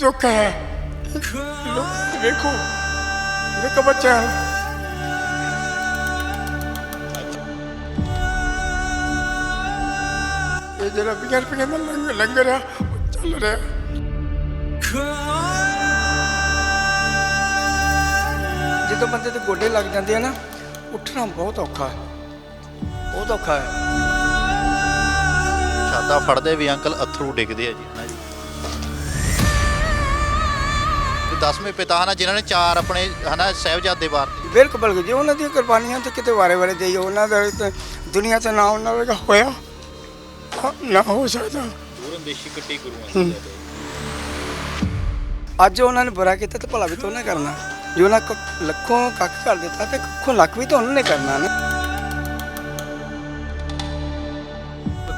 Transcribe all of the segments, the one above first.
ਦੁੱਖ ਹੈ ਲੋਕ ਵੇਖੋ ਵੇਖੋ ਬੱਚਿਆਂ ਇਹ ਜਿਹੜਾ ਪੰਜਾਹ ਰੁਪਏ ਦਾ ਲੰਗਰ ਲੰਗਰ ਆ ਉਹ ਚੱਲ ਰਿਹਾ। ਜਦੋਂ ਬੰਦੇ ਦੇ ਗੋਡੇ ਲੱਗ ਜਾਂਦੇ ਆ ਨਾ, ਉੱਠਣਾ ਬਹੁਤ ਔਖਾ ਹੈ। ਬਹੁਤ ਔਖਾ ਹੈ। ਛਾਤਾ ਫੜਦੇ ਵੀ ਅੰਕਲ, ਅਥਰੂ ਡਿੱਗਦੇ ਆ ਜੀ ਦਸਵੇਂ ਪਿਤਾ ਹਨਾ ਜਿਨ੍ਹਾਂ ਨੇ ਚਾਰ ਆਪਣੇ ਹਨਾ ਸਹਿਬਜ਼ਾਦੇ ਵਾਰਤੇ ਬਿਲਕੁਲ ਬਿਲਕੁਲ ਜੀ ਉਹਨਾਂ ਦੀਆਂ ਕੁਰਬਾਨੀਆਂ ਤੇ ਕਿਤੇ ਵਾਰੇ ਵਾਰੇ ਦੇਈ ਉਹਨਾਂ ਦਾ ਤਾਂ ਦੁਨੀਆ ਤੇ ਨਾ ਉਹਨਾਂ ਵਰਗਾ ਹੋਇਆ ਨਾ ਹੋ ਸਕਦਾ। ਦੂਰਨ ਦੇਸ਼ੀ ਕੱਟੀ ਗੁਰੂਆਂ ਦੀ ਅੱਜ ਉਹਨਾਂ ਨੇ ਬੁਰਾ ਕੀਤਾ ਤੇ ਭਲਾ ਵੀ ਤਾਂ ਉਹਨੇ ਕਰਨਾ। ਜੇ ਉਹਨਾਂ ਕੋ ਲੱਖੋਂ ਕੱਖ ਕਰ ਦਿੱਤਾ ਤੇ ਕੱਖੋਂ ਲੱਖ ਵੀ ਤਾਂ ਉਹਨਾਂ ਨੇ ਕਰਨਾ ਨਾ।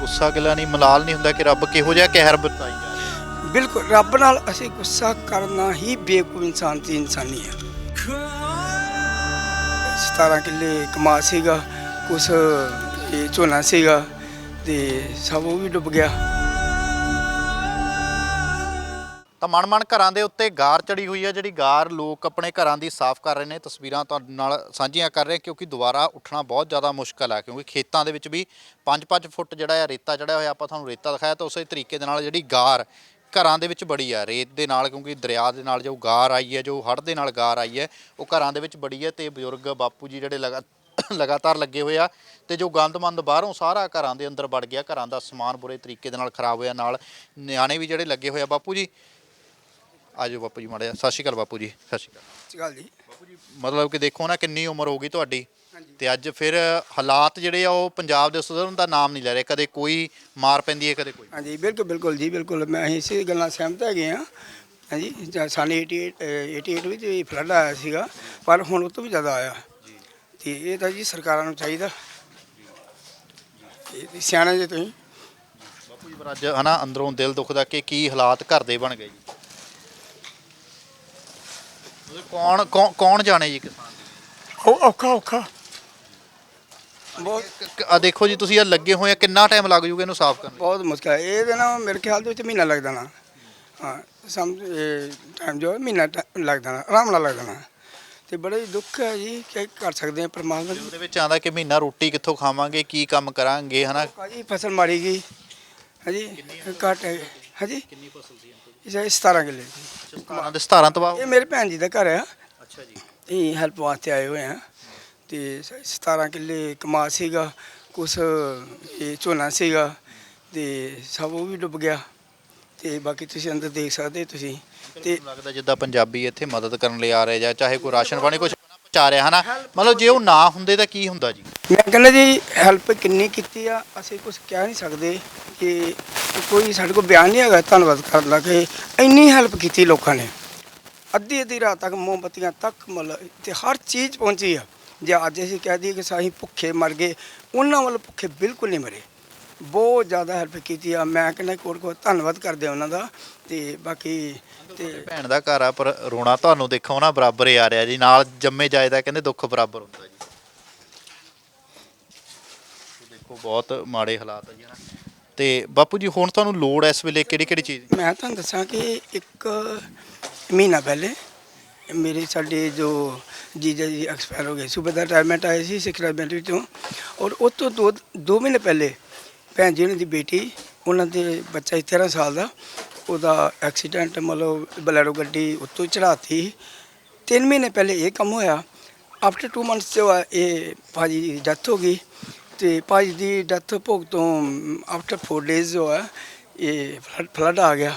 ਗੁੱਸਾ ਗਿਲਾ ਨਹੀਂ ਮਲਾਲ ਨਹੀਂ ਹੁੰਦਾ ਕਿ ਰੱਬ ਕਿਹੋ ਜਿਹਾ ਕਹਿਰ ਰਿਹਾ ਬਿਲਕੁਲ, ਰੱਬ ਨਾਲ ਅਸੀਂ ਗੁੱਸਾ ਕਰਨਾ ਹੀ ਬੇਵਕੂਫ ਇਨਸਾਨ ਦੀ ਇਨਸਾਨੀ ਹੈ। 17 ਕਿੱਲੇ ਕਮਾ ਸੀਗਾ, ਕੁਛ ਇਹ ਝੋਨਾ ਸੀਗਾ ਤੇ ਸਭ ਉਹ ਵੀ ਡੁੱਬ ਗਿਆ। ਤਾਂ ਮਨ ਮਨ ਘਰਾਂ ਦੇ ਉੱਤੇ ਗਾਰ ਚੜੀ ਹੋਈ ਹੈ, ਜਿਹੜੀ ਗਾਰ ਲੋਕ ਆਪਣੇ ਘਰਾਂ ਦੀ ਸਾਫ਼ ਕਰ ਰਹੇ ਨੇ, ਤਸਵੀਰਾਂ ਤੁਹਾਡੇ ਨਾਲ ਸਾਂਝੀਆਂ ਕਰ ਰਹੇ, ਕਿਉਂਕਿ ਦੁਬਾਰਾ ਉੱਠਣਾ ਬਹੁਤ ਜ਼ਿਆਦਾ ਮੁਸ਼ਕਲ ਹੈ, ਕਿਉਂਕਿ ਖੇਤਾਂ ਦੇ ਵਿੱਚ ਵੀ 5-5 ਫੁੱਟ ਜਿਹੜਾ ਹੈ ਰੇਤਾ ਚੜਿਆ ਹੋਇਆ, ਆਪਾਂ ਤੁਹਾਨੂੰ ਰੇਤਾ ਦਿਖਾਇਆ, ਤਾਂ ਉਸੇ ਤਰੀਕੇ ਦੇ ਨਾਲ ਜਿਹੜੀ ਗਾਰ ਘਰਾਂ ਦੇ ਵਿੱਚ ਬੜੀ ਆ ਰੇਤ ਦੇ ਨਾਲ ਕਿਉਂਕਿ ਦਰਿਆ ਦੇ ਨਾਲ ਜੋ ਗਾਰ ਆਈ ਹੈ ਜੋ ਹੜ੍ਹ ਦੇ ਨਾਲ ਗਾਰ ਆਈ ਹੈ ਉਹ ਘਰਾਂ ਦੇ ਵਿੱਚ ਬੜੀ ਹੈ ਤੇ ਬਜ਼ੁਰਗ ਬਾਪੂ ਜੀ ਜਿਹੜੇ ਲਗਾ ਲਗਾਤਾਰ ਲੱਗੇ ਹੋਏ ਆ ਤੇ ਜੋ ਗੰਦਮੰਦ ਬਾਹਰੋਂ ਸਾਰਾ ਘਰਾਂ ਦੇ ਅੰਦਰ ਵੜ ਗਿਆ ਘਰਾਂ ਦਾ ਸਮਾਨ ਬੁਰੇ ਤਰੀਕੇ ਦੇ ਨਾਲ ਖਰਾਬ ਹੋਇਆ ਨਾਲ ਨਿਆਣੇ ਵੀ ਜਿਹੜੇ ਲੱਗੇ ਹੋਏ ਆ। ਬਾਪੂ ਜੀ ਆਜੋ ਬਾਪੂ ਜੀ ਮਾੜਿਆ ਸਤਿ ਸ਼੍ਰੀ ਅਕਾਲ ਬਾਪੂ ਜੀ ਸਤਿ ਸ਼੍ਰੀ ਅਕਾਲ। ਗੱਲ ਜੀ ਬਾਪੂ ਜੀ। ਮਤਲਬ ਕਿ ਦੇਖੋ ਨਾ ਕਿੰਨੀ ਉਮਰ ਹੋ ਗਈ ਤੁਹਾਡੀ। ਤੇ ਅੱਜ ਫਿਰ ਹਾਲਾਤ ਜਿਹੜੇ ਆ ਉਹ ਪੰਜਾਬ ਦੇ ਸੁਧਰਨ ਦਾ ਨਾਮ ਨਹੀਂ ਲੈ ਰਹੇ ਕਦੇ ਕੋਈ ਮਾਰ ਪੈਂਦੀ ਹੈ ਕਦੇ ਕੋਈ। ਹਾਂਜੀ ਬਿਲਕੁਲ ਬਿਲਕੁਲ ਜੀ ਬਿਲਕੁਲ। ਮੈਂ ਅਸੀਂ ਇਸੇ ਗੱਲਾਂ ਸਹਿਮਤ ਹੈਗੇ ਆ ਹਾਂਜੀ ਜਾਂ ਸਾਨੇ 88 ਅਹ 88 ਵਿੱਚ ਵੀ ਫਲੱਡ ਆਇਆ ਸੀਗਾ ਪਰ ਹੁਣ ਉਹ ਤੋਂ ਵੀ ਜ਼ਿਆਦਾ ਆਇਆ। ਤੇ ਇਹ ਤਾਂ ਜੀ ਸਰਕਾਰਾਂ ਨੂੰ ਚਾਹੀਦਾ। ਇਹ ਸਿਆਣੇ ਜੇ ਤੁਸੀਂ। ਬਾਪੂ ਜੀ ਪਰ ਅੱਜ ਹਨਾ ਅੰਦਰੋਂ ਦਿਲ ਦੁਖਦਾ ਕਿ ਕੀ ਹਾਲਾਤ ਘਰ ਦੇ ਬਣ ਗਏ ਜੀ। ਮਤਲਬ ਕੌਣ ਕੌਣ ਕੌਣ ਜਾਣੇ ਜੀ ਕਿਸਾਨ? ਔ- ਔਖਾ ਔਖਾ। ਬਹੁਤ ਆ ਦੇਖੋ ਜੀ ਤੁਸੀਂ ਇਹ ਲੱਗੇ ਹੋਏ ਆ ਕਿੰਨਾ ਟਾਈਮ ਲੱਗ ਜੂਗਾ ਇਹਨੂੰ ਸਾਫ਼ ਕਰਨ ਬਹੁਤ ਮੁਸ਼ਕਲ ਹੈ ਇਹਦੇ ਨਾਲ ਮੇਰੇ ਖਿਆਲ ਦੇ ਵਿੱਚ ਮਹੀਨਾ ਲੱਗ ਜਾਣਾ। ਹਾਂ ਸਮ ਟਾਈਮ ਜੋ ਹੈ ਮਹੀਨਾ ਟ- ਲੱਗ ਜਾਣਾ ਆਰਾਮ ਨਾਲ ਲੱਗ ਜਾਣਾ। ਤੇ ਬੜਾ ਹੀ ਦੁੱਖ ਹੈ ਜੀ ਕੀ ਕਰ ਸਕਦੇ ਹਾਂ ਪਰਮਾਤਮਾ ਦੀ ਉਹਦੇ ਵਿੱਚ ਆਂਦਾ ਕਿ ਮਹੀਨਾ ਰੋਟੀ ਕਿੱਥੋਂ ਖਾਵਾਂਗੇ ਕੀ ਕੰਮ ਕਰਾਂਗੇ ਹਨਾ? ਭਾਜੀ ਫਸਲ ਮਾਰੀ ਗਈ। ਹਾਂਜੀ ਘੱਟ ਹੈ। ਹਾਂਜੀ? ਕਿੰਨੀ ਫਸਲ ਸੀ ਇਹ 17 ਕਿੱਲੇ ਦੀ। 17 ਦੇ 17 ਤਬਾਹ ਇਹ ਮੇਰੇ ਭੈਣ ਜੀ ਦਾ ਘਰ ਆ। ਅੱਛਾ ਜੀ। ਇਹ ਹੈਲਪ ਵਾਸਤੇ ਆਏ ਹੋਏ ਆ। ਤੇ ਸ- 17 ਕਿੱਲੇ ਕਮਾ ਸੀਗਾ ਕੁਛ ਇਹ ਝੋਨਾ ਸੀਗਾ ਤੇ ਸਭ ਉਹ ਵੀ ਡੁੱਬ ਗਿਆ ਤੇ ਬਾਕੀ ਤੁਸੀਂ ਅੰਦਰ ਦੇਖ ਸਕਦੇ ਤੁਸੀਂ ਤੇ ਲੱਗਦਾ ਜਿੱਦਾਂ ਪੰਜਾਬੀ ਇੱਥੇ ਮਦਦ ਕਰਨ ਲਈ ਆ ਰਹੇ ਜਾਂ ਚਾਹੇ ਕੋਈ ਰਾਸ਼ਨ ਪਾਣੀ ਕੁਝ ਪਹੁੰਚਾ ਰਿਹਾ ਹਨਾ? ਮਤਲਬ ਜੇ ਉਹ ਨਾ ਹੁੰਦੇ ਤਾਂ ਕੀ ਹੁੰਦਾ ਜੀ? ਮੈਂ ਕਹਿੰਦਾ ਜੀ ਹੈਲਪ ਕਿੰਨੀ ਕੀਤੀ ਆ ਅਸੀਂ ਕੁਝ ਕਹਿ ਨਹੀਂ ਸਕਦੇ ਕਿ ਕੋਈ ਸਾਡੇ ਕੋਲ ਬਿਆਨ ਨਹੀਂ ਹੈਗਾ ਧੰਨਵਾਦ ਕਰਨ ਦਾ ਕਿ ਇੰਨੀ ਹੈਲਪ ਕੀਤੀ ਲੋਕਾਂ ਨੇ। ਅੱਧੀ ਅੱਧੀ ਰਾਤ ਤੱਕ ਮੋਮਬੱਤੀਆਂ ਤੱਕ ਮਤਲਬ ਤੇ ਹਰ ਚੀਜ਼ ਪਹੁੰਚੀ ਆ। ਜੇ ਅੱਜ ਅਸੀਂ ਕਹਿ ਦਈਏ ਕਿ ਅਸੀਂ ਭੁੱਖੇ ਮਰ ਗਏ ਉਹਨਾਂ ਵੱਲ ਭੁੱਖੇ ਬਿਲਕੁਲ ਨਹੀਂ ਮਰੇ। ਬਹੁਤ ਜ਼ਿਆਦਾ ਹੈਲਪ ਕੀਤੀ ਆ। ਮੈਂ ਕਹਿੰਦਾ ਕੋਟ ਕੋਟ ਧੰਨਵਾਦ ਕਰਦੇ ਉਹਨਾਂ ਦਾ ਤੇ ਬਾਕੀ ਤੇ ਭੈਣ ਦਾ ਘਰ ਆ ਪਰ ਰੋਣਾ ਤੁਹਾਨੂੰ ਦੇਖੋ ਨਾ ਬਰਾਬਰ ਹੀ ਆ ਰਿਹਾ ਜੀ। ਨਾਲ ਜੰਮੇ ਜਾਇਦਾ ਕਹਿੰਦੇ ਦੁੱਖ ਬਰਾਬਰ ਹੁੰਦਾ ਜੀ। ਦੇਖੋ ਬਹੁਤ ਮਾੜੇ ਹਾਲਾਤ ਆ ਜੀ ਹਨਾ। ਤੇ ਬਾਪੂ ਜੀ ਹੁਣ ਤੁਹਾਨੂੰ ਲੋੜ ਇਸ ਵੇਲੇ ਕਿਹੜੀ ਕਿਹੜੀ ਚੀਜ਼ ਦੀ? ਮੈਂ ਤੁਹਾਨੂੰ ਦੱਸਾਂ ਕਿ ਇੱਕ ਮਹੀਨਾ ਪਹਿਲੇ ਮੇਰੇ ਸਾਡੇ ਜੋ ਜੀਜਾ ਜੀ ਐਕਸਪਾਇਰ ਹੋ ਗਏ, ਸੂਬੇ ਦਾ ਰਿਟਾਇਰਮੈਂਟ ਆਏ ਸੀ ਸਿੱਖ ਰਿਟਾਇਰਮੈਂਟ ਵਿੱਚੋਂ ਔਰ ਉਸ ਤੋਂ ਦੋ ਦੋ ਮਹੀਨੇ ਪਹਿਲੇ ਭੈਣ ਜੀ ਉਹਨਾਂ ਦੀ ਬੇਟੀ, ਉਹਨਾਂ ਦੇ ਬੱਚਾ ਸੀ 13 ਸਾਲ ਦਾ, ਉਹਦਾ ਐਕਸੀਡੈਂਟ ਮਤਲਬ ਬਲੈਰੋ ਗੱਡੀ ਉੱਤੋਂ ਚੜਾਤੀ ਤਿੰਨ ਮਹੀਨੇ ਪਹਿਲੇ ਇਹ ਕੰਮ ਹੋਇਆ। ਆਫਟਰ 2 ਮੰਥਸ ਜੋ ਆ, ਇਹ ਭਾਜੀ ਦੀ ਡੈਥ ਹੋ ਗਈ ਤੇ ਭਾਜੀ ਦੀ ਡੈਥ ਭੋਗ ਤੋਂ ਆਫਟਰ 4 ਡੇਜ਼ ਜੋ ਹੈ ਇਹ ਫਲੱਡ ਫਲੱਡ ਆ ਗਿਆ।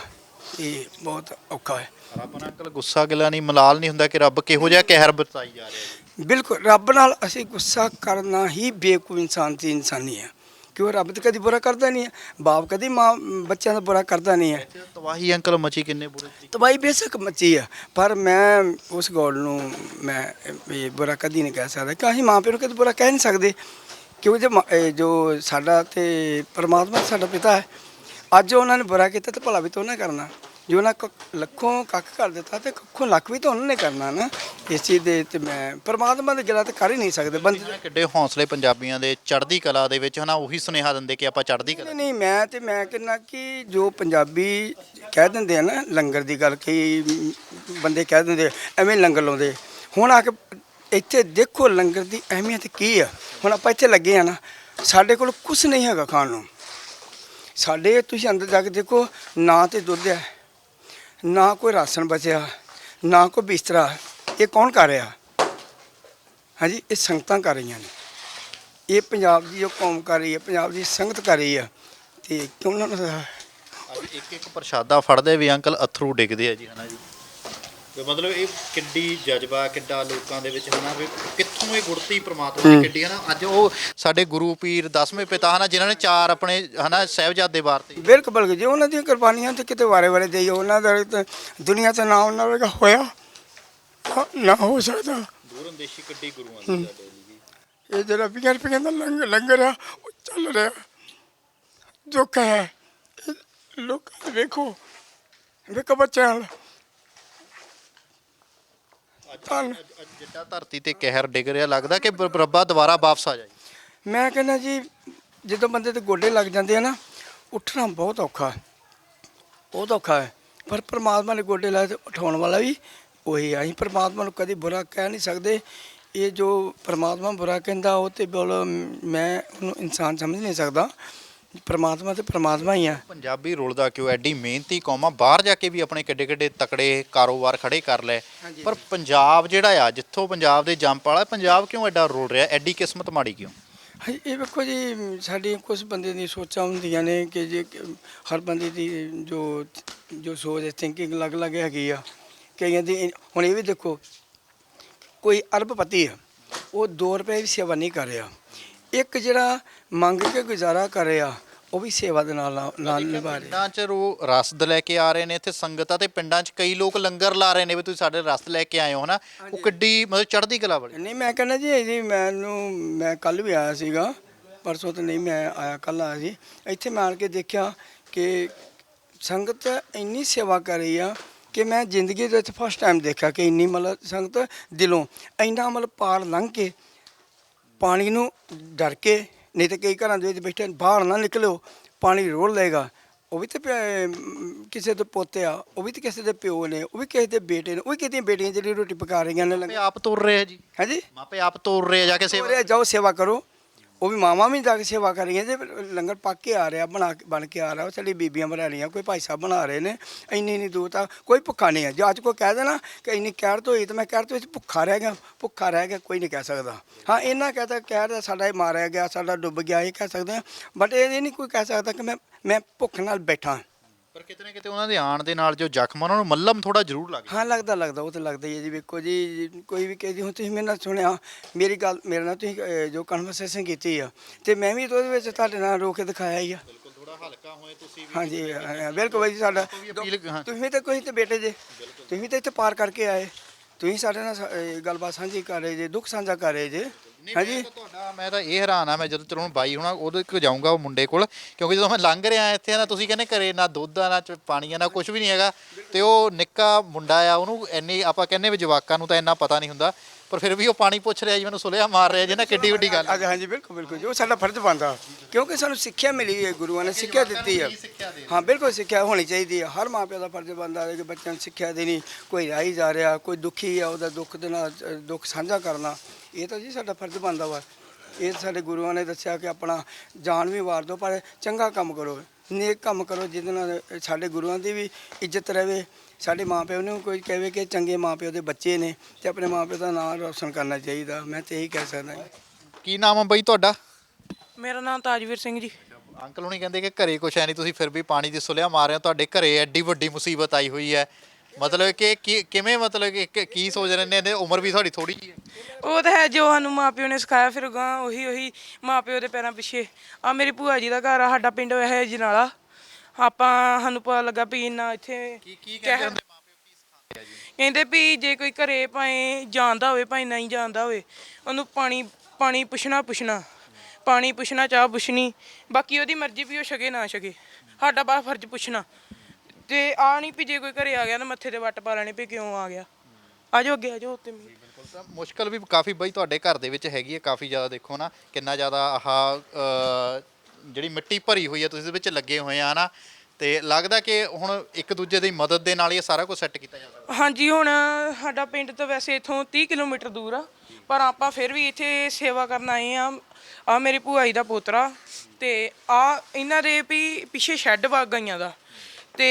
ਇਹ ਬਹੁਤ ਔਖਾ ਹੈ। ਰੱਬ ਨਾਲ ਅੰਕਲ ਗੁੱਸਾ ਗਿਲਾ ਨਹੀਂ ਮਲਾਲ ਨਹੀਂ ਹੁੰਦਾ ਕਿ ਰੱਬ ਕਿਹੋ ਜਿਹਾ ਕਹਿਰ ਬਰਤਾਈ ਜਾ ਰਿਹਾ ਜੀ ਬਿਲਕੁਲ ਰੱਬ ਨਾਲ ਅਸੀਂ ਗੁੱਸਾ ਕਰਨਾ ਹੀ ਬੇਵਕੂਫ ਇਨਸਾਨ ਦੀ ਇਨਸਾਨੀ ਹੈ। ਕਿਉਂ? ਰੱਬ ਤਾਂ ਕਦੀ ਬੁਰਾ ਕਰਦਾ ਨਹੀਂ ਹੈ। ਬਾਪ ਕਦੀ ਮਾਂ ਬੱਚਿਆਂ ਦਾ ਬੁਰਾ ਕਰਦਾ ਨਹੀਂ ਹੈ। ਇੱਥੇ ਤਬਾਹੀ ਅੰਕਲ ਮਚੀ ਕਿੰਨੇ ਬੁਰੇ ਤਰੀਕੇ ਤਬਾਈ ਬੇਸ਼ੱਕ ਮੱਚੀ ਆ ਪਰ ਮੈਂ ਉਸ ਗੋਲ ਨੂੰ ਮੈਂ ਇਹ ਬੁਰਾ ਕਦੀ ਨਹੀਂ ਕਹਿ ਸਕਦਾ ਕਿ ਅਸੀਂ ਮਾਂ ਪਿਓ ਨੂੰ ਕਦੀ ਬੁਰਾ ਕਹਿ ਨਹੀਂ ਸਕਦੇ। ਕਿਉਂਕਿ ਜੇ ਮਾਂ- ਇਹ ਜੋ ਸਾਡਾ ਤੇ ਪਰਮਾਤਮਾ ਸਾਡਾ ਪਿਤਾ ਹੈ ਅੱਜ ਉਹਨਾਂ ਨੇ ਬੁਰਾ ਕੀਤਾ ਤੇ ਭਲਾ ਵੀ ਤਾਂ ਉਹਨਾਂ ਕਰਨਾ। ਜੋ ਨਾ ਲੱਖੋਂ ਕੱਖ ਕਰ ਦਿੱਤਾ ਤੇ ਕੱਖੋਂ ਲੱਖ ਵੀ ਤਾਂ ਉਹਨਾਂ ਨੇ ਕਰਨਾ ਨਾ ਇਸ ਚੀਜ਼ ਦੇ ਤੇ ਮੈਂ ਪਰਮਾਤਮਾ ਦੇ ਗਿਲਾ ਤੇ ਕਰ ਹੀ ਨਹੀਂ ਸਕਦੇ ਬੰਦੇ ਕਿੱਡੇ ਹੌਸਲੇ ਪੰਜਾਬੀਆਂ ਦੇ ਚੜ੍ਹਦੀ ਕਲਾ ਦੇ ਵਿੱਚ ਹਨਾ ਉਹੀ ਸੁਨੇਹਾ ਦਿੰਦੇ ਕਿ ਆਪਾਂ ਚੜ੍ਹਦੀ ਕਲਾ ਨਹੀਂ ਨਹੀਂ ਮੈਂ ਤੇ ਮੈਂ ਕਹਿੰਦਾ ਕਿ ਜੋ ਪੰਜਾਬੀ ਕਹਿ ਦਿੰਦੇ ਆ ਨਾ ਲੰਗਰ ਦੀ ਗੱਲ ਕਈ ਬੰਦੇ ਕਹਿ ਦਿੰਦੇ ਆ, ਐਵੇਂ ਲੰਗਰ ਲਾਉਂਦੇ। ਹੁਣ ਆ ਕੇ ਇੱਥੇ ਦੇਖੋ ਲੰਗਰ ਦੀ ਅਹਿਮੀਅਤ ਕੀ ਆ। ਹੁਣ ਆਪਾਂ ਇੱਥੇ ਲੱਗੇ ਆ ਨਾ ਸਾਡੇ ਕੋਲ ਕੁਝ ਨਹੀਂ ਹੈਗਾ ਖਾਣ ਨੂੰ। ਸਾਡੇ ਤੁਸੀਂ ਅੰਦਰ ਜਾ ਕੇ ਦੇਖੋ ਨਾ ਤੇ ਦੁੱਧ ਹੈ। ਨਾ ਕੋਈ ਰਾਸ਼ਨ ਬਚਿਆ, ਨਾ ਕੋਈ ਬਿਸਤਰਾ। ਇਹ ਕੌਣ ਕਰ ਰਿਹਾ? ਹਾਂਜੀ, ਇਹ ਸੰਗਤਾਂ ਕਰ ਰਹੀਆਂ ਨੇ। ਇਹ ਪੰਜਾਬ ਦੀ ਜੋ ਕੌਮ ਕਰ ਰਹੀ ਹੈ, ਪੰਜਾਬ ਦੀ ਸੰਗਤ ਕਰ ਰਹੀ ਹੈ, ਤੇ ਕਿਉਂ ਨਾ ਅੱਜ ਇੱਕ ਇੱਕ ਪ੍ਰਸ਼ਾਦਾ ਫੜਦੇ ਵੀ ਅੰਕਲ, ਅਥਰੂ ਡਿੱਗਦੇ ਆ ਜੀ, ਹਨਾ ਜੀ। ਤੇ ਮਤਲਬ ਇਹ ਕਿੱਡੀ ਜਜ਼ਬਾ ਕਿੱਡਾ ਲੋਕਾਂ ਦੇ ਵਿੱਚ ਹਨਾ ਵੀ ਕਿੱਥੋਂ ਇਹ ਗੁਰਤੀ ਪ੍ਰਮਾਤਮਾ ਦੀ ਕਿੱਡੀ ਹਨਾ ਅੱਜ ਉਹ ਸਾਡੇ ਗੁਰੂ ਪੀਰ ਦਸਵੇਂ ਪਿਤਾ ਹਨਾ ਜਿਨ੍ਹਾਂ ਨੇ ਚਾਰ ਆਪਣੇ ਹਨਾ ਸਾਹਿਬਜ਼ਾਦੇ ਵਾਰਤੇ। ਬਿਲਕੁਲ ਬਿਲਕੁਲ। ਜੇ ਉਹਨਾਂ ਦੀਆਂ ਕੁਰਬਾਨੀਆਂ ਤੇ ਕਿਤੇ ਵਾਰੇ ਵਾਰੇ ਦੇਈ ਉਹਨਾਂ ਦਾ ਦੁਨੀਆ ਤੇ ਨਾ ਉਹਨਾਂ ਵਰਗਾ ਹੋਇਆ। ਨਾ- ਨਾ ਹੋ ਸਕਦਾ। ਦੂਰ ਅੰਦੇਸ਼ੀ ਕਿੱਡੀ ਗੁਰੂਆਂ ਦੀ ਸਾਡੇ ਜੀ। ਇਹ ਜਿਹੜਾ ਵੀਹ ਰੁਪਏ ਦਾ ਲੰਗ ਲੰਗਰ ਆ ਉਹ ਚੱਲ ਰਿਹਾ। ਦੁੱਖ ਹੈ। ਲੋਕਾਂ ਨੂੰ ਵੇਖੋ। ਵੇਖੋ ਬੱਚਿਆਂ ਵੱਲ ਧੰਨ। ਜਿੱਡਾ ਧਰਤੀ ਤੇ ਕਹਿਰ ਡਿੱਗ ਰਿਹਾ ਲੱਗਦਾ ਕਿ ਬ- ਰੱਬਾ ਦੁਬਾਰਾ ਵਾਪਸ ਆ ਜਾਏ। ਮੈਂ ਕਹਿੰਦਾ ਜੀ ਜਦੋਂ ਬੰਦੇ ਤੇ ਗੋਡੇ ਲੱਗ ਜਾਂਦੇ ਆ ਨਾ ਉੱਠਣਾ ਬਹੁਤ ਔਖਾ ਹੈ। ਬਹੁਤ ਔਖਾ ਹੈ। ਪਰ ਪ੍ਰਮਾਤਮਾ ਨੇ ਗੋਡੇ ਲਾਏ ਤੇ ਉਠਾਉਣ ਵਾਲਾ ਵੀ ਉਹੀ ਆ। ਅਸੀਂ ਪ੍ਰਮਾਤਮਾ ਨੂੰ ਕਦੀ ਬੁਰਾ ਕਹਿ ਨਹੀਂ ਸਕਦੇ। ਇਹ ਜੋ ਪ੍ਰਮਾਤਮਾ ਬੁਰਾ ਕਹਿੰਦਾ ਉਹ ਤੇ ਬੋਲ ਮੈਂ ਉਹਨੂੰ ਇਨਸਾਨ ਸਮਝ ਨਹੀਂ ਸਕਦਾ। ਪ੍ਰਮਾਤਮਾ ਤੇ ਪ੍ਰਮਾਤਮਾ ਹੀ ਆ। ਪੰਜਾਬੀ ਰੁਲਦਾ ਕਿਉਂ? ਐਡੀ ਮਿਹਨਤੀ ਕੌਮ ਆ। ਬਾਹਰ ਜਾ ਕੇ ਵੀ ਆਪਣੇ ਕਿੱਡੇ ਕਿੱਡੇ ਤਕੜੇ ਕਾਰੋਬਾਰ ਖੜੇ ਕਰ ਲੈ। ਪਰ ਪੰਜਾਬ ਜਿਹੜਾ ਆ ਜਿੱਥੋਂ ਪੰਜਾਬ ਦੇ ਜੰਪ ਵਾਲਾ ਪੰਜਾਬ ਕਿਉਂ ਐਡਾ ਰੁਲ ਰਿਹਾ? ਐਡੀ ਕਿਸਮਤ ਮਾੜੀ ਕਿਉਂ? ਹਾਂਜੀ, ਇਹ ਵੇਖੋ ਜੀ ਸਾਡੀ ਕੁਝ ਬੰਦੇ ਦੀ ਸੋਚਾਂ ਹੁੰਦੀਆਂ ਨੇ ਕਿ ਜੇ ਹਰ ਬੰਦੇ ਦੀ ਜੋ ਜੋ ਸੋਚ ਹੈ ਥਿੰਕਿੰਗ ਅਲੱਗ-ਅਲੱਗ ਹੈਗੀ ਆ। ਕਈਆਂ ਦੀ ਹੁਣ ਇਹ ਵੀ ਦੇਖੋ ਕੋਈ ਅਰਬਪਤੀ ਆ ਉਹ 2 ਰੁਪਏ ਵੀ ਸੇਵਾ ਨਹੀਂ ਕਰ ਰਿਹਾ। ਇੱਕ ਜਿਹੜਾ ਮੰਗ ਕੇ ਗੁਜ਼ਾਰਾ ਕਰ ਰਿਹਾ ਉਹ ਵੀ ਸੇਵਾ ਦੇ ਨਾਲ ਨਾਲ- ਨਿਭਾ ਰਿਹਾ ਪਿੰਡਾਂ 'ਚ ਰੋ ਰਸਦ ਲੈ ਕੇ ਆ ਰਹੇ ਨੇ ਇੱਥੇ ਸੰਗਤਾਂ ਤੇ ਪਿੰਡਾਂ 'ਚ ਕਈ ਲੋਕ ਲੰਗਰ ਲਾ ਰਹੇ ਨੇ ਵੀ ਤੁਸੀਂ ਸਾਡੇ ਰਸਦ ਲੈ ਕੇ ਆਏ ਹੋ ਹਨਾ? ਉਹ ਕਿੱਡੀ ਮਤਲਬ ਚੜ੍ਹਦੀ ਕਲਾ ਵਾਲੀ। ਨਹੀਂ ਮੈਂ ਕਹਿੰਦਾ ਜੀ ਜੀ ਮੈਨੂੰ ਮੈਂ ਕੱਲ ਵੀ ਆਇਆ ਸੀਗਾ ਪਰਸੋਂ ਤਾਂ ਨਹੀਂ ਮੈਂ ਆਇਆ ਕੱਲ ਆਇਆ ਸੀ। ਇੱਥੇ ਮੈਂ ਆਣ ਕੇ ਦੇਖਿਆ ਕਿ ਸੰਗਤ ਇੰਨੀ ਸੇਵਾ ਕਰ ਰਹੀ ਆ ਕਿ ਮੈਂ ਜ਼ਿੰਦਗੀ ਦੇ ਵਿੱਚ ਫਸਟ ਟਾਈਮ ਦੇਖਿਆ ਕਿ ਇੰਨੀ ਮਤਲਬ ਸੰਗਤ ਦਿਲੋਂ ਇੰਨਾ ਮਤਲਬ ਪਾਰ ਲੰਘ ਕੇ ਪਾਣੀ ਨੂੰ ਡਰ ਕੇ ਨਹੀਂ ਤੇ ਕਈ ਘਰਾਂ ਦੇ ਵਿੱਚ ਬੈਠੇ ਬਾਹਰ ਨਾ ਨਿਕਲਿਓ ਪਾਣੀ ਰੋੜ ਲਏਗਾ। ਉਹ ਵੀ ਤੇ ਪਿਆ- ਕਿਸੇ ਦੇ ਪੋਤੇ ਆ ਉਹ ਵੀ ਤੇ ਕਿਸੇ ਦੇ ਪਿਓ ਨੇ ਉਹ ਵੀ ਕਿਸੇ ਦੇ ਬੇਟੇ ਨੇ ਉਹ ਵੀ ਕਿਸੇ ਦੀਆਂ ਬੇਟੀਆਂ ਜਿਹੜੀ ਰੋਟੀ ਪਕਾ ਰਹੀਆਂ ਨੇ ਮਾਪੇ ਆਪ ਤੁਰ ਰਹੇ ਆ ਜੀ। ਹਾਂਜੀ ਮਾਪੇ ਆਪ ਤੁਰ ਰਹੇ ਆ ਜਾ ਕੇ ਸੇਵਾ ਸੇਵਾ ਜਾਓ ਸੇਵਾ ਕਰੋ। ਉਹ ਵੀ ਮਾਵਾਂ ਵੀ ਜਾ ਕੇ ਸੇਵਾ ਕਰ ਰਹੀਆਂ ਜੇ ਲੰਗਰ ਪੱਕ ਕੇ ਆ ਰਿਹਾ, ਬਣਾ ਕੇ, ਬਣ ਕੇ ਆ ਰਿਹਾ, ਉਹ ਸਾਡੀ ਬੀਬੀਆਂ ਬਣਾ ਰਹੀਆਂ, ਕੋਈ ਭਾਈ ਸਾਹਿਬ ਬਣਾ ਰਹੇ ਨੇ, ਇੰਨੀ ਇੰਨੀ ਦੂਰ ਤੱਕ ਕੋਈ ਭੁੱਖਾ ਨਹੀਂ ਹੈ। ਜੇ ਅੱਜ ਕੋਈ ਕਹਿ ਦੇਣਾ ਕਿ ਇੰਨੀ ਕਹਿਰਤ ਹੋਈ, ਤਾਂ ਮੈਂ ਕਹਿਰਤ ਵਿੱਚ ਭੁੱਖਾ ਰਹਿ ਗਿਆ, ਭੁੱਖਾ ਰਹਿ ਗਿਆ, ਕੋਈ ਨਹੀਂ ਕਹਿ ਸਕਦਾ। ਹਾਂ ਇਹਨਾਂ ਕਹਤਾ ਕਹਿਰ ਦਾ ਸਾਡਾ ਹੀ ਮਾਰਿਆ ਗਿਆ, ਸਾਡਾ ਡੁੱਬ ਗਿਆ, ਇਹ ਕਹਿ ਸਕਦੇ ਆ ਬਟ ਇਹ ਨਹੀਂ ਕੋਈ ਕਹਿ ਸਕਦਾ ਕਿ ਮੈਂ ਮੈਂ ਭੁੱਖ ਨਾਲ ਬੈਠਾ। ਪਰ ਕਿਤੇ ਨਾ ਕਿਤੇ ਉਹਨਾਂ ਦੇ ਆਣ ਦੇ ਨਾਲ ਜੋ ਜ਼ਖਮ ਆ, ਉਹਨਾਂ ਨੂੰ ਮੱਲਮ ਥੋੜਾ ਜ਼ਰੂਰ ਲੱਗ ਹਾਂ ਲੱਗਦਾ ਲੱਗਦਾ ਉਹ ਤਾਂ ਲੱਗਦਾ ਹੀ ਹੈ ਜੀ। ਵੇਖੋ ਜੀ ਕੋਈ ਵੀ ਕਹਦੀ ਹੁਣ ਤੁਸੀਂ ਮੇਰੇ ਨਾਲ ਸੁਣਿਆ ਮੇਰੀ ਗੱਲ ਮੇਰੇ ਨਾਲ ਤੁਸੀਂ ਅਹ, ਜੋ ਕਨਵਰਸੇਸ਼ਨ ਕੀਤੀ ਆ ਤੇ ਮੈਂ ਵੀ ਤਾਂ ਉਹਦੇ ਵਿੱਚ ਤੁਹਾਡੇ ਨਾਲ ਰੋ ਕੇ ਦਿਖਾਇਆ ਹੀ ਆ। ਬਿਲਕੁਲ ਥੋੜਾ ਹਲਕਾ ਹੋਏ ਤੁਸੀਂ ਹਾਂਜੀ ਹਾਂ, ਬਿਲਕੁਲ ਬਾਈ ਜੀ ਸਾਡਾ ਵੀ appeal- ਹਾਂ। ਤੁਸੀਂ ਤਾਂ ਕੋਈ ਤੇ ਬੇਟੇ ਜੇ ਤੁਸੀਂ ਤਾਂ ਇੱਥੇ ਪਾਰ ਕਰਕੇ ਆਏ ਤੁਸੀਂ ਸਾਡੇ ਨਾਲ ਸਾ- ਗੱਲਬਾਤ ਸਾਂਝੀ ਕਰ ਰਹੇ ਜੇ ਦੁੱਖ ਸਾਂਝਾ ਕਰ ਰਹੇ ਜੇ। ਹਾਂਜੀ? ਤੁਹਾਡਾ ਮੈਂ ਤਾਂ ਇਹ ਹੈਰਾਨ ਆ ਮੈਂ ਜਦੋਂ ਚਲੋ ਬਾਈ ਹੋਣਾ ਉਹਦੇ ਕੋਲ ਜਾਊਂਗਾ ਉਹ ਮੁੰਡੇ ਕੋਲ ਕਿਉਂਕਿ ਜਦੋਂ ਮੈਂ ਲੰਘ ਰਿਹਾ ਇੱਥੇ ਨਾ ਤੁਸੀਂ ਕਹਿੰਦੇ ਘਰੇ ਨਾ ਦੁੱਧ ਆ ਨਾ ਚ- ਪਾਣੀ ਆ ਨਾ ਕੁਝ ਵੀ ਨਹੀਂ ਹੈਗਾ ਤੇ ਉਹ ਨਿੱਕਾ ਮੁੰਡਾ ਆ ਉਹਨੂੰ ਇੰਨੀ ਆਪਾਂ ਕਹਿੰਦੇ ਵੀ ਜਵਾਕਾਂ ਨੂੰ ਤਾਂ ਇੰਨਾ ਪਤਾ ਨਹੀਂ ਹੁੰਦਾ ਪਰ ਫਿਰ ਵੀ ਉਹ ਪਾਣੀ ਪੁੱਛ ਰਿਹਾ ਜੀ ਮੈਨੂੰ ਸੁਲਿਆ ਮਾਰ ਰਿਹਾ ਜੀ ਨਾ ਕਿੱਡੀ ਵੱਡੀ ਗੱਲ। ਅੱਜ ਹਾਂਜੀ ਬਿਲਕੁਲ ਬਿਲਕੁਲ ਜੋ ਸਾਡਾ ਫਰਜ਼ ਬਣਦਾ ਕਿਉਂਕਿ ਸਾਨੂੰ ਸਿੱਖਿਆ ਮਿਲੀ ਹੈ ਗੁਰੂਆਂ ਨੇ ਸਿੱਖਿਆ ਦਿੱਤੀ ਹੈ ਹਾਂ ਬਿਲਕੁਲ ਸਿੱਖਿਆ ਹੋਣੀ ਚਾਹੀਦੀ ਹੈ ਹਰ ਮਾਪਿਆਂ ਦਾ ਫਰਜ਼ ਬਣਦਾ ਹੈ ਕਿ ਬੱਚਿਆਂ ਨੂੰ ਸਿੱਖਿਆ ਦੇਣੀ ਕੋਈ ਰਾਹੀ ਜਾ ਰਿਹਾ ਕੋਈ ਦੁਖੀ ਆ ਉਹਦਾ ਦੁੱਖ ਦੇ ਨਾਲ ਅ, ਦੁੱਖ ਸਾਂਝਾ ਕਰਨਾ ਇਹ ਤਾਂ ਜੀ ਸਾਡਾ ਫਰਜ਼ ਬਣਦਾ ਵਾ। ਇਹ ਸਾਡੇ ਗੁਰੂਆਂ ਨੇ ਦੱਸਿਆ ਕਿ ਆਪਣਾ ਜਾਨ ਵੀ ਵਾਰ ਦਿਓ ਪਰ ਚੰਗਾ ਕੰਮ ਕਰੋ। ਨੇਕ ਕੰਮ ਕਰੋ ਜਿਹਦੇ ਨਾਲ ਸਾਡੇ ਗੁਰੂਆਂ ਦੀ ਵੀ ਇੱਜ਼ਤ ਰਵੇ ਸਾਡੇ ਮਾਪਿਆਂ ਨੂੰ ਕੋਈ ਕਹੇ ਕਿ ਚੰਗੇ ਮਾਪਿਓ ਦੇ ਬੱਚੇ ਨੇ ਤੇ ਆਪਣੇ ਮਾਪਿਓ ਦਾ ਨਾਮ ਰੋਸ਼ਨ ਕਰਨਾ ਚਾਹੀਦਾ। ਮੈਂ ਤੇ ਇਹੀ ਕਹਿ ਸਕਦਾ ਜੀ। ਕੀ ਨਾਮ ਆ ਬਾਈ ਤੁਹਾਡਾ? ਮੇਰਾ ਨਾਮ ਤਾਜਵੀਰ ਸਿੰਘ ਜੀ। ਅੰਕਲ ਹੁਣੀ ਕਹਿੰਦੇ ਕਿ ਘਰੇ ਕੁਛ ਹੈ ਨਹੀਂ ਤੁਸੀਂ ਫਿਰ ਵੀ ਪਾਣੀ ਦੀ ਸੁਲਿਆ ਮਾਰ ਰਹੇ ਹੋ। ਤੁਹਾਡੇ ਘਰੇ ਐਡੀ ਵੱਡੀ ਮੁਸੀਬਤ ਆਈ ਹੋਈ ਹੈ। ਮਤਲਬ ਕਿ ਕੀ- ਕਿਵੇਂ ਮਤਲਬ ਕਿ ਕਿ- ਕੀ ਸੋਚ ਰਹੇ ਨੇ? ਇਹਨੇ ਉਮਰ ਵੀ ਤੁਹਾਡੀ ਥੋੜੀ ਹੈ। ਉਹ ਤਾਂ ਹੈ ਜੋ ਸਾਨੂੰ ਮਾਪਿਓ ਨੇ ਸਿਖਾਇਆ ਫਿਰ ਗਾਂ ਉਹੀ ਉਹੀ ਮਾਪਿਓ ਦੇ ਪੈਰਾਂ ਪਿੱਛੇ। ਆ ਮੇਰੀ ਭੂਆ ਜੀ ਦਾ ਘਰ ਆ ਸਾਡਾ ਪਿੰਡ ਹੈ ਜਨਾਲਾ। ਆਪਾਂ ਸਾਨੂੰ ਪਤਾ ਲੱਗਾ ਵੀ ਇੰਨਾ ਇੱਥੇ ਕੀ ਕੀ ਕਹਿ- ਕਹਿੰਦੇ ਹੁੰਦੇ? ਮਾਪਿਓ ਕੀ ਸਿਖਾਉਂਦੇ ਆ ਜੀ? ਕਹਿੰਦੇ ਵੀ ਜੇ ਕੋਈ ਘਰੇ ਭਾਵੇਂ ਜਾਣਦਾ ਹੋਵੇ ਭਾਵੇਂ ਨਹੀਂ ਜਾਣਦਾ ਹੋਵੇ ਉਹਨੂੰ ਪਾਣੀ ਪਾਣੀ ਪੁੱਛਣਾ ਪੁੱਛਣਾ। ਪਾਣੀ ਪੁੱਛਣਾ ਚਾਹ ਪੁੱਛਣੀ। ਬਾਕੀ ਉਹਦੀ ਮਰਜ਼ੀ ਵੀ ਉਹ ਛਕੇ ਨਾ ਛਕੇ। ਸਾਡਾ ਬਾ ਫਰਜ਼ ਪੁੱਛਣਾ। ਤੇ ਆ ਨਹੀਂ ਵੀ ਜੇ ਕੋਈ ਘਰੇ ਆ ਗਿਆ ਤਾਂ ਮੱਥੇ ਤੇ ਵੱਟ ਪਾ ਲੈਣੀ ਵੀ ਕਿਉਂ ਆ ਗਿਆ। ਆਜੋ ਅੱਗੇ ਆਜੋ ਉੱਤੇ ਮੀ ਬਿਲਕੁਲ ਤਾਂ ਮੁਸ਼ਕਲ ਵੀ ਕਾਫੀ ਬਈ ਤੁਹਾਡੇ ਘਰ ਦੇ ਵਿੱਚ ਹੈਗੀ ਹੈ ਕਾਫੀ ਜ਼ਿਆਦਾ ਦੇਖੋ ਨਾ ਕਿੰਨਾ ਜ਼ਿਆਦਾ ਆਹ ਜਿਹੜੀ ਮਿੱਟੀ ਭਰੀ ਹੋਈ ਹੈ, ਤੁਸੀਂ ਇਹਦੇ ਵਿੱਚ ਲੱਗੇ ਹੋਏ ਆ ਨਾ, ਤੇ ਲੱਗਦਾ ਕਿ ਹੁਣ ਇੱਕ ਦੂਜੇ ਦੀ ਮਦਦ ਦੇ ਨਾਲ ਹੀ ਇਹ ਸਾਰਾ ਕੁਝ ਸੈੱਟ ਕੀਤਾ ਜਾ ਸਕਦਾ। ਹਾਂਜੀ, ਹੁਣ ਸਾਡਾ ਪਿੰਡ ਤਾਂ ਵੈਸੇ ਇੱਥੋਂ 30 ਕਿਲੋਮੀਟਰ ਦੂਰ ਆ, ਪਰ ਆਪਾਂ ਫਿਰ ਵੀ ਇੱਥੇ ਸੇਵਾ ਕਰਨ ਆਏ ਆ। ਆ ਮੇਰੀ ਭੂਆ ਜੀ ਦਾ ਪੋਤਰਾ ਤੇ ਆ ਇਹਨਾਂ ਦੇ ਵੀ ਪਿੱਛੇ ਸ਼ੈੱਡ ਵਾ ਗਈਆਂ ਦਾ। ਤੇ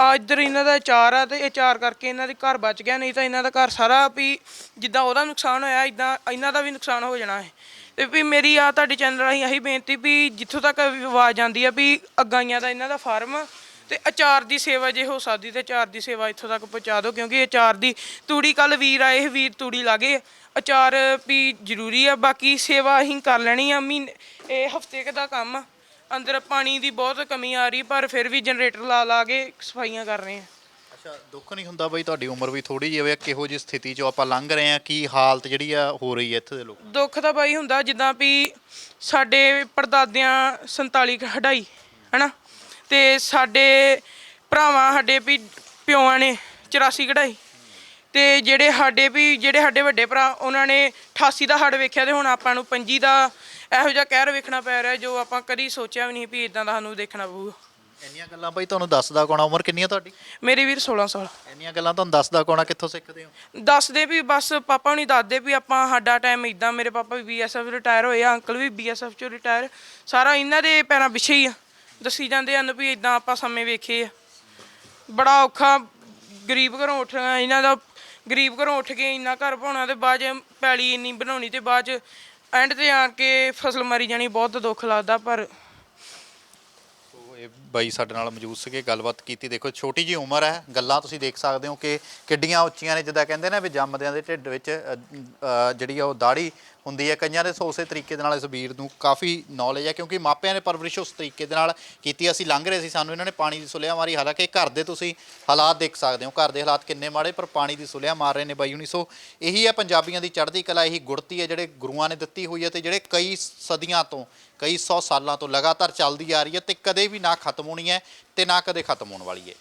ਆ ਇੱਧਰ ਇਹਨਾਂ ਦਾ ਚਾਰ ਆ ਤੇ ਇਹ ਚਾਰ ਕਰਕੇ ਇਹਨਾਂ ਦੇ ਘਰ ਬਚ ਗਿਆ, ਨਹੀਂ ਤਾਂ ਇਹਨਾਂ ਦਾ ਘਰ ਸਾਰਾ ਵੀ ਜਿੱਦਾਂ ਉਹਦਾ ਨੁਕਸਾਨ ਹੋਇਆ ਇਦਾਂ ਇਹਨਾਂ ਦਾ ਵੀ ਨੁਕਸਾਨ ਹੋ ਜਾਣਾ ਹੈ। ਤੇ ਵੀ ਮੇਰੀ ਆ ਤੁਹਾਡੇ ਚੈਨਲ ਰਾਹੀਂ ਇਹੀ ਬੇਨਤੀ ਵੀ ਜਿੱਥੋਂ ਤੱਕ ਆਵਾਜ਼ ਆਉਂਦੀ ਆ ਵੀ ਅਗਾਈਆਂ ਦਾ ਇਹਨਾਂ ਦਾ ਫਾਰਮ ਤੇ ਅਚਾਰ ਦੀ ਸੇਵਾ ਜੇ ਹੋ ਸਕਦੀ ਤੇ ਅਚਾਰ ਦੀ ਸੇਵਾ ਇੱਥੋਂ ਤੱਕ ਪਹੁੰਚਾ ਦਿਓ ਕਿਉਂਕਿ ਅਚਾਰ ਦੀ ਤੂੜੀ ਕੱਲ ਵੀਰ ਆਏ ਵੀਰ ਤੂੜੀ ਲਾਗੇ ਅਚਾਰ ਵੀ ਜ਼ਰੂਰੀ ਆ, ਬਾਕੀ ਸੇਵਾ ਅਸੀਂ ਕਰ ਲੈਣੀ ਆ, ਮਹੀਨੇ ਇਹ ਹਫ਼ਤੇ ਦਾ ਕੰਮ ਆ। ਅੰਦਰ ਪਾਣੀ ਦੀ ਬਹੁਤ ਕਮੀ ਆ ਰਹੀ, ਪਰ ਫਿਰ ਵੀ ਜਨਰੇਟਰ ਲਾ ਲਾ ਕੇ ਸਫਾਈਆਂ ਕਰ ਰਹੇ ਆ। ਅੱਛਾ, ਦੁੱਖ ਨਹੀਂ ਹੁੰਦਾ ਬਈ ਤੁਹਾਡੀ ਉਮਰ ਵੀ ਥੋੜੀ ਜਿਹੀ ਹੋਵੇ, ਕਿਹੋ ਜਿਹੀ ਸਥਿਤੀ 'ਚੋਂ ਆਪਾਂ ਲੰਘ ਰਹੇ ਆ ਕੀ ਹਾਲਤ ਜਿਹੜੀ ਆ ਹੋ ਰਹੀ ਹੈ ਇੱਥੇ ਦੇ ਲੋਕ ਦੁੱਖ ਤਾਂ ਬਾਈ ਹੁੰਦਾ ਜਿੱਦਾਂ ਵੀ ਸਾਡੇ ਪੜਦਾਦਿਆਂ 47 ਕਢਾਈ ਹਨਾ? ਤੇ ਸਾਡੇ ਭਰਾਵਾਂ ਸਾਡੇ ਵੀ ਪਿਓਆਂ ਨੇ 84 ਕਢਾਈ। ਤੇ ਜਿਹੜੇ ਸਾਡੇ ਵੀ, ਜਿਹੜੇ ਸਾਡੇ ਵੱਡੇ ਭਰਾ, ਉਹਨਾਂ ਨੇ 88 ਦਾ ਹੜ ਵੇਖਿਆ ਤੇ ਹੁਣ ਆਪਾਂ ਨੂੰ 25 ਦਾ ਇਹੋ ਜਿਹਾ ਕਹਿਰ ਵੇਖਣਾ ਪੈ ਰਿਹਾ ਜੋ ਆਪਾਂ ਕਦੀ ਸੋਚਿਆ ਵੀ ਨਹੀਂ ਵੀ ਇਦਾਂ ਦਾ ਸਾਨੂੰ ਦੇਖਣਾ ਪਊਗਾ। ਇੰਨੀਆਂ ਗੱਲਾਂ ਬਈ ਤੁਹਾਨੂੰ ਦੱਸਦਾ ਕੋਣਾ ਉਮਰ ਕਿੰਨੀ ਆ ਤੁਹਾਡੀ? ਮੇਰੀ ਵੀਰ 16 ਸਾਲ। ਇੰਨੀਆਂ ਗੱਲਾਂ ਤੁਹਾਨੂੰ ਦੱਸਦਾ ਕੋਣਾ ਕਿੱਥੋਂ ਸਿੱਖਦੇ ਹੋ? ਦੱਸਦੇ ਵੀ ਬਸ ਪਾਪਾ ਹੁਣੀ ਦੱਸਦੇ ਵੀ ਆਪਾਂ ਸਾਡਾ ਟਾਈਮ ਇਦਾਂ ਮੇਰੇ ਪਾਪਾ ਵੀ ਬੀਐਸਐਫ ਰਿਟਾਇਰ ਹੋਏ ਆ ਅੰਕਲ ਵੀ ਬੀਐਸਐਫ ਚੋਂ ਰਿਟਾਇਰ ਸਾਰਾ ਇਹਨਾਂ ਦੇ ਪੈਰਾਂ ਪਿੱਛੇ ਹੀ ਆ। ਦੱਸੀ ਜਾਂਦੇ ਹਨ ਵੀ ਇਦਾਂ ਆਪਾਂ ਸਮੇਂ ਵੇਖੇ ਆ। ਬੜਾ ਔਖਾ ਗਰੀਬ ਘਰੋਂ ਉੱਠ ਇਹਨਾਂ ਦਾ ਗਰੀਬ ਘਰੋਂ ਉੱਠ ਕੇ ਇੰਨਾ ਘਰ ਪਾਉਣਾ ਤੇ ਬਾਅਦ 'ਚ ਪੈਲੀ ਇੰਨੀ ਬਣਾਉਣੀ ਤੇ ਬਾਅਦ 'ਚ ਐਂਡ ਤੇ ਆਣ ਕੇ ਫਸਲ ਮਰੀ ਜਾਣੀ ਬਹੁਤ ਦੁੱਖ ਲੱਗਦਾ ਪਰ ਇਹ ਬਾਈ ਸਾਡੇ ਨਾਲ ਮੌਜੂਦ ਸੀਗੇ, ਗੱਲਬਾਤ ਕੀਤੀ। ਦੇਖੋ, ਛੋਟੀ ਜੀ ਉਮਰ ਹੈ, ਗੱਲਾਂ ਤੁਸੀਂ ਦੇਖ ਸਕਦੇ ਹੋ ਕਿ ਕਿੱਡੀਆਂ ਉੱਚੀਆਂ ਨੇ, ਜਿੱਦਾਂ ਕਹਿੰਦੇ ਨੇ ਵੀ ਜੰਮਦਿਆਂ ਦੇ ਢਿੱਡ ਵਿੱਚ ਜਿਹੜੀ ਆ ਉਹ ਦਾੜੀ ਹੁੰਦੀ ਹੈ। ਕਈਆਂ ਦੇ ਸੋ ਉਸੇ ਤਰੀਕੇ ਦੇ ਨਾਲ ਇਸ ਵੀਰ ਨੂੰ ਕਾਫੀ ਨੌਲੇਜ ਹੈ, ਕਿਉਂਕਿ ਮਾਪਿਆਂ ਨੇ ਪਰਵਰਿਸ਼ ਉਸ ਤਰੀਕੇ ਦੇ ਨਾਲ ਕੀਤੀ। ਅਸੀਂ ਲੰਘ ਰਹੇ ਸੀ, ਸਾਨੂੰ ਇਹਨਾਂ ਨੇ ਪਾਣੀ ਦੀ ਸੁਲਿਆ ਮਾਰੀ। ਹਾਲਾਂਕਿ ਘਰ ਦੇ ਤੁਸੀਂ ਹਾਲਾਤ ਦੇਖ ਸਕਦੇ ਹੋ। ਘਰ ਦੇ ਹਾਲਾਤ ਕਿੰਨੇ ਮਾੜੇ, ਪਰ ਪਾਣੀ ਦੀ ਸੁਲਿਆ ਮਾਰ ਰਹੇ ਨੇ ਬਾਈ ਹੁਣੀ। ਸੋ ਇਹੀ ਹੈ, ਪੰਜਾਬੀਆਂ ਦੀ ਚੜ੍ਹਦੀ ਕਲਾ, ਇਹੀ ਗੁੜਤੀ ਹੈ, ਜਿਹੜੇ ਗੁਰੂਆਂ ਨੇ ਦਿੱਤੀ ਹੋਈ ਹੈ ਤੇ ਜਿਹੜੇ ਕਈ ਸਦੀਆਂ ਤੋਂ, ਕਈ ਸੌ ਸਾਲਾਂ ਤੋਂ ਲਗਾਤਾਰ ਚੱਲਦੀ ਆ ਰਹੀ ਹੈ ਤੇ ਕਦੇ ਵੀ ਨਾ ਖਤਮ ਖਤਮ ਹੋਣੀ ਹੈ ਤੇ ਨਾ ਕਦੇ ਖਤਮ ਹੋਣ ਵਾਲੀ ਹੈ।